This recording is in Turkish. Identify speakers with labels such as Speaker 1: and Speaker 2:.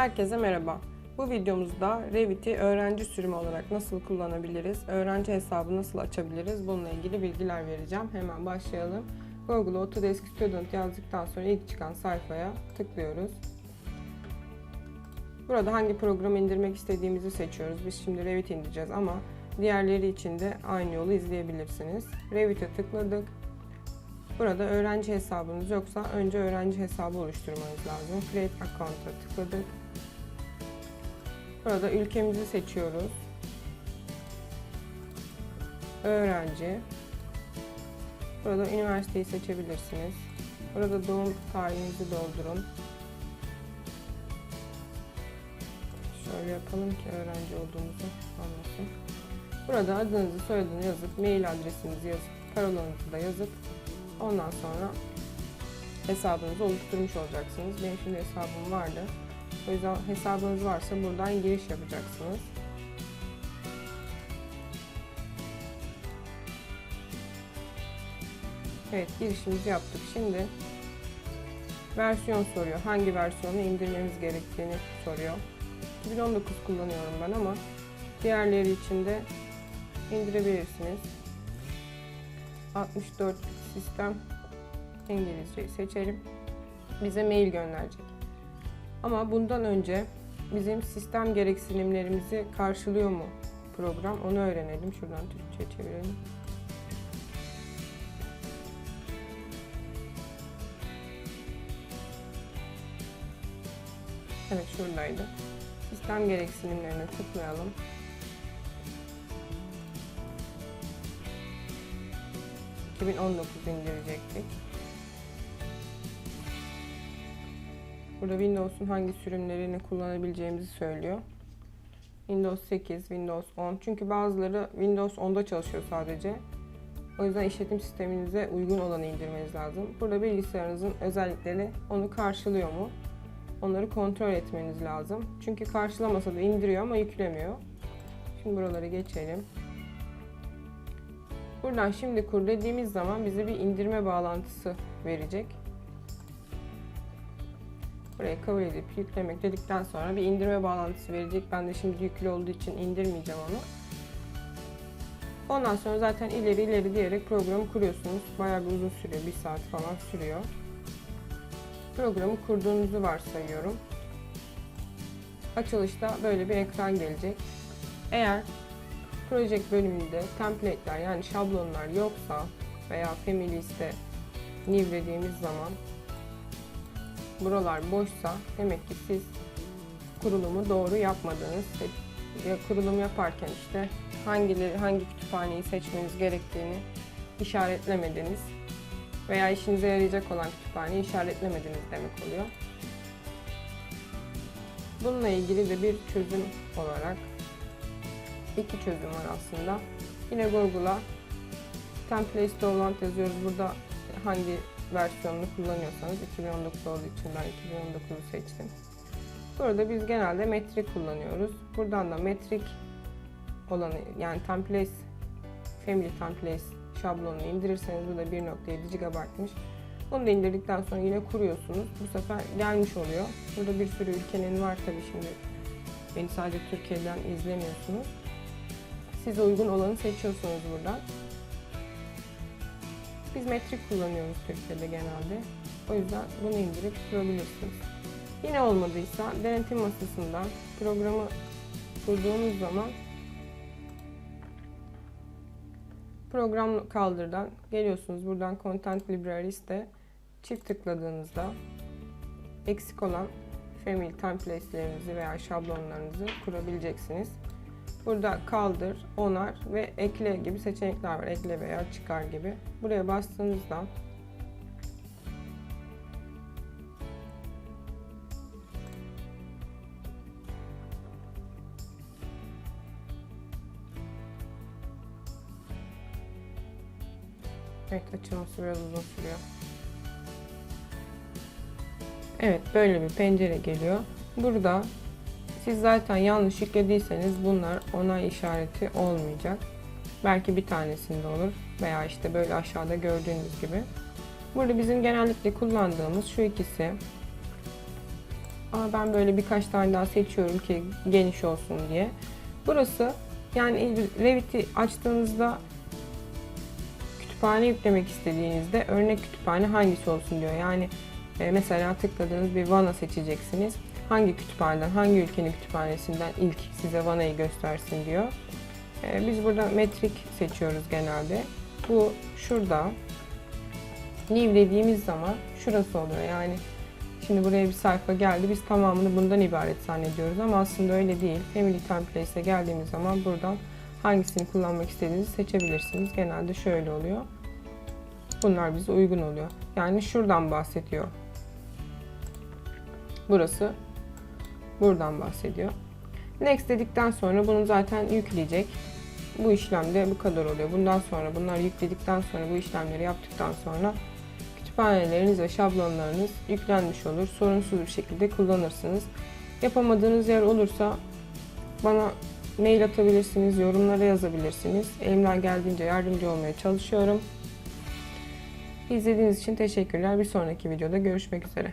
Speaker 1: Herkese merhaba. Bu videomuzda Revit'i öğrenci sürümü olarak nasıl kullanabiliriz, öğrenci hesabı nasıl açabiliriz bununla ilgili bilgiler vereceğim. Hemen başlayalım. Google'a Autodesk Student yazdıktan sonra ilk çıkan sayfaya tıklıyoruz. Burada hangi programı indirmek istediğimizi seçiyoruz. Biz şimdi Revit indireceğiz ama diğerleri için de aynı yolu izleyebilirsiniz. Revit'e tıkladık. Burada öğrenci hesabınız yoksa önce öğrenci hesabı oluşturmanız lazım. Create Account'a tıkladık. Burada ülkemizi seçiyoruz. Öğrenci. Burada üniversiteyi seçebilirsiniz. Burada doğum tarihinizi doldurun. Şöyle yapalım ki öğrenci olduğumuzu anlasın. Burada adınızı, soyadını yazıp, mail adresinizi yazıp, parolanızı da yazıp ondan sonra hesabınızı oluşturmuş olacaksınız. Benim şimdi hesabım vardı. O yüzden hesabınız varsa buradan giriş yapacaksınız. Evet girişimizi yaptık. Şimdi versiyon soruyor. Hangi versiyonu indirmemiz gerektiğini soruyor. 2019 kullanıyorum ben ama diğerleri için de indirebilirsiniz. 64 sistem İngilizceyi seçelim. Bize mail gönderecek. Ama bundan önce bizim sistem gereksinimlerimizi karşılıyor mu program onu öğrenelim. Şuradan Türkçe çevirelim. Evet şuradaydı. Sistem gereksinimlerine tıklayalım. ...2019 indirecektik. Burada Windows'un hangi sürümlerini kullanabileceğimizi söylüyor. Windows 8, Windows 10. Çünkü bazıları Windows 10'da çalışıyor sadece. O yüzden işletim sisteminize uygun olanı indirmeniz lazım. Burada bilgisayarınızın özellikleri onu karşılıyor mu? Onları kontrol etmeniz lazım. Çünkü karşılamasa da indiriyor ama yüklemiyor. Şimdi buraları geçelim. Buradan şimdi kur dediğimiz zaman bize bir indirme bağlantısı verecek. Buraya kabul edip yüklemek dedikten sonra bir indirme bağlantısı verecek. Ben de şimdi yüklü olduğu için indirmeyeceğim onu. Ondan sonra zaten ileri ileri diyerek programı kuruyorsunuz. Bayağı bir uzun sürüyor. Bir saat falan sürüyor. Programı kurduğunuzu varsayıyorum. Açılışta böyle bir ekran gelecek. Eğer Project bölümünde template'ler yani şablonlar yoksa veya Families'te new dediğimiz zaman buralar boşsa demek ki siz kurulumu doğru yapmadınız. Ya kurulum yaparken işte hangileri hangi kütüphaneyi seçmeniz gerektiğini işaretlemediniz veya işinize yarayacak olan kütüphaneyi işaretlemediniz demek oluyor. Bununla ilgili de bir çözüm olarak iki çözüm var aslında. Yine Google'a Templates Download yazıyoruz. Burada hangi versiyonunu kullanıyorsanız 2019 olduğu için ben 2019'u seçtim. Burada biz genelde metrik kullanıyoruz. Buradan da metrik olanı yani templates family templates şablonunu indirirseniz bu da 1.7 GB'mış. Bunu da indirdikten sonra yine kuruyorsunuz. Bu sefer gelmiş oluyor. Burada bir sürü ülkenin var tabii şimdi. Beni sadece Türkiye'den izlemiyorsunuz. Size uygun olanı seçiyorsunuz buradan. Biz metrik kullanıyoruz Türkiye'de genelde. O yüzden bunu indirip kurabilirsiniz. Yine olmadıysa denetim masasından programı kurduğunuz zaman program kaldırdan geliyorsunuz. Buradan Content Libraries'te çift tıkladığınızda eksik olan family templates'lerinizi veya şablonlarınızı kurabileceksiniz. Burada kaldır, onar ve ekle gibi seçenekler var. Ekle veya çıkar gibi. Buraya bastığınızda Evet açılması biraz uzun sürüyor. Evet böyle bir pencere geliyor. Burada siz zaten yanlış yüklediyseniz bunlar onay işareti olmayacak. Belki bir tanesinde olur veya işte böyle aşağıda gördüğünüz gibi. Burada bizim genellikle kullandığımız şu ikisi. Ama ben böyle birkaç tane daha seçiyorum ki geniş olsun diye. Burası yani Revit'i açtığınızda kütüphane yüklemek istediğinizde örnek kütüphane hangisi olsun diyor. Yani mesela tıkladığınız bir vana seçeceksiniz. Hangi kütüphaneden, hangi ülkenin kütüphanesinden ilk size vanayı göstersin diyor. E, biz burada metrik seçiyoruz genelde. Bu şurada. New dediğimiz zaman şurası oluyor. Yani şimdi buraya bir sayfa geldi. Biz tamamını bundan ibaret zannediyoruz ama aslında öyle değil. Family Template'e geldiğimiz zaman buradan hangisini kullanmak istediğinizi seçebilirsiniz. Genelde şöyle oluyor. Bunlar bize uygun oluyor. Yani şuradan bahsediyor. Burası buradan bahsediyor. Next dedikten sonra bunu zaten yükleyecek. Bu işlemde bu kadar oluyor. Bundan sonra bunları yükledikten sonra bu işlemleri yaptıktan sonra kütüphaneleriniz ve şablonlarınız yüklenmiş olur. Sorunsuz bir şekilde kullanırsınız. Yapamadığınız yer olursa bana mail atabilirsiniz, yorumlara yazabilirsiniz. Elimden geldiğince yardımcı olmaya çalışıyorum. İzlediğiniz için teşekkürler. Bir sonraki videoda görüşmek üzere.